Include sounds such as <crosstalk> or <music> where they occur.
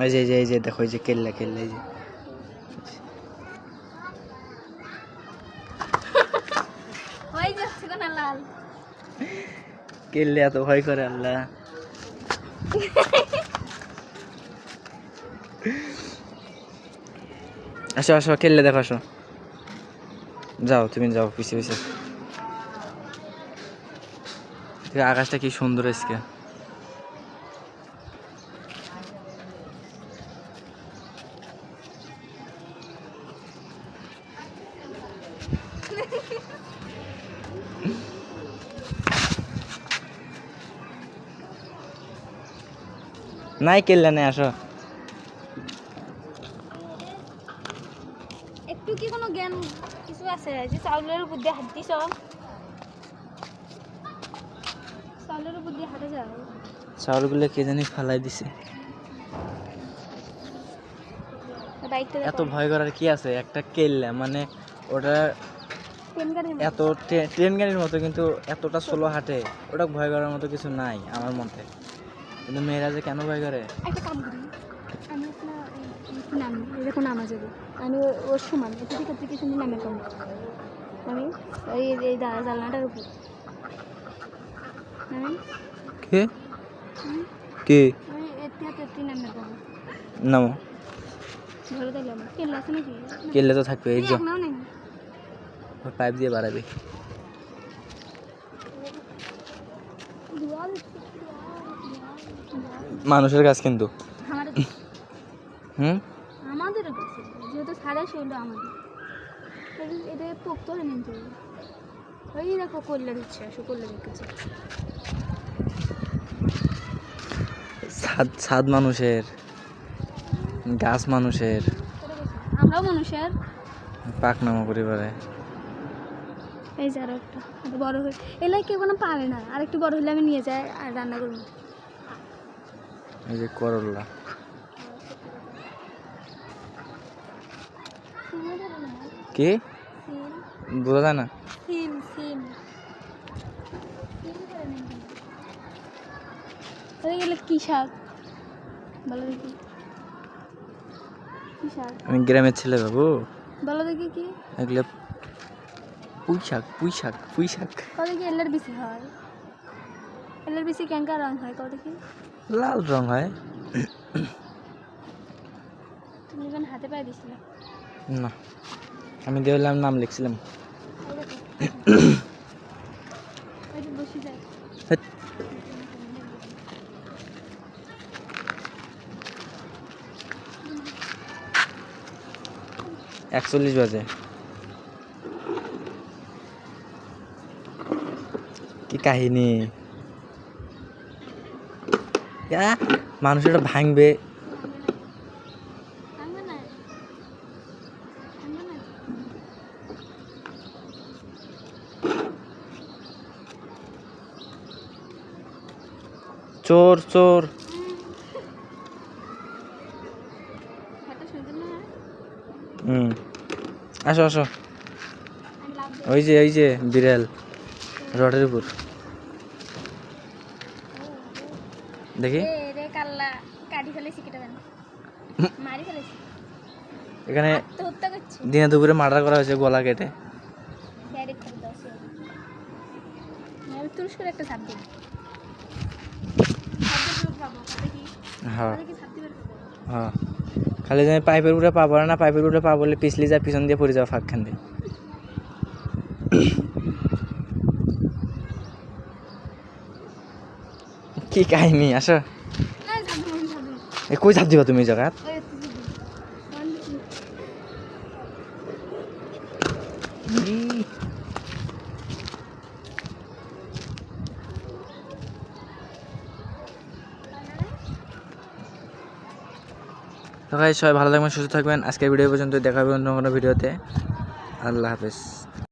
এই যে এই যে দেখো এই যে কেল্লা কেল্লা এই যে। ওই কেল্লে এত ভয় করে আল্লাহ। আসো আসো কেল্লে দেখো আসো। যাও তুমি যাও পিছিয়ে পিছিয়ে আকাশটা কি সুন্দর আজকে। <laughs> নাই কেল্লা নেই আসো। একটু কি কোনো জ্ঞান কিছু আছে? যে চাউলের উপর দিয়ে হাত দিছ চাউলের উপর দিয়ে হাঁটে যাও চাউলগুলো কে জানি ফালাই দিছে। এত ভয় করার কি আছে? একটা কেল্লা মানে ওটা এত ট্রে- ট্রেন গাড়ির মতো কিন্তু এতটা স্লো হাঁটে ওটা ভয় করার মতো কিছু নাই আমার মতে। কিন্তু মেয়েরা যে কেন ভয় করে? একটা কাম করি আমি আপনার নাম এরকম নামা যাবে আমি ওর সমান একটু ঠিক আছে কি নামে কম। আমি ওই এই দা- জানলাটার উপর। কে? কে? আমি এটি হাতে নামে কম। নামো। ধরে দিলাম কেল্লা আছে নাকি কেল্লে তো থাকবে এই যে। পাইপ দিয়ে বাড়াবে। মানুষের কাজ কিন্তু। আমাদের হুম? আমাদের কাছে। যেহেতু আমাদের। এটা- এটা পোক্ত হয় কিন্তু। ওই দেখো আসো ছাদ ছাদ মানুষের গাছ মানুষের আমরাও মানুষের। পাকনামা পরিবারে। এই যে আরও একটা বড় হয়ে এলাই কেউ কোনো পারে না। আর একটু বড় হলে আমি নিয়ে যাই আর রান্না করব। এই যে করল্লা কি? বোঝা যায় না? সিম সিম। গেলে কি শাক? বলো দেখি। কি শাক? আমি গ্রামের ছেলে বাবু। বলো দেখি কি? এগুলো পুঁই শাক পুঁই শাক পুঁই শাক কত দেখি এলের বেশি হয় এলের বেশি ক্যাঙ্কা রং হয় কত কি লাল রং হয়। তুমি যখন হাতে পায়ে দিছিলে। না আমি দেখলাম নাম লিখছিলাম। বসে একচল্লিশ বাজে। কি কাহিনী ইয়া, মানুষ এটা ভাঙবে ভাঙবে না ভাঙবে না চোর চোর হাতটা সুন্দর না হুম আসো আসো আমি লাভ ওই যে ওই যে বিড়াল রডের উপর। দেখি। এখানে দিনে দুপুরে মার্ডার করা হয়েছে গলা কেটে। হ্যাঁ। হ্যাঁ। খালি জানি পাইপের উপরে পা পড়ে না পাইপের উপরে পা বলে পিছলি যায় পিছন দিয়ে পড়ে যাওয়া ফাঁক খান দিয়ে। কি কাহিনী? আসো। এ কই ঝাপ দিবা তুমি এই জায়গাত? সবাই ভালো থাকবেন, সুস্থ থাকবেন। আজকের ভিডিও পর্যন্ত দেখা অন্য কোনো ভিডিওতে। আল্লাহ হাফেজ।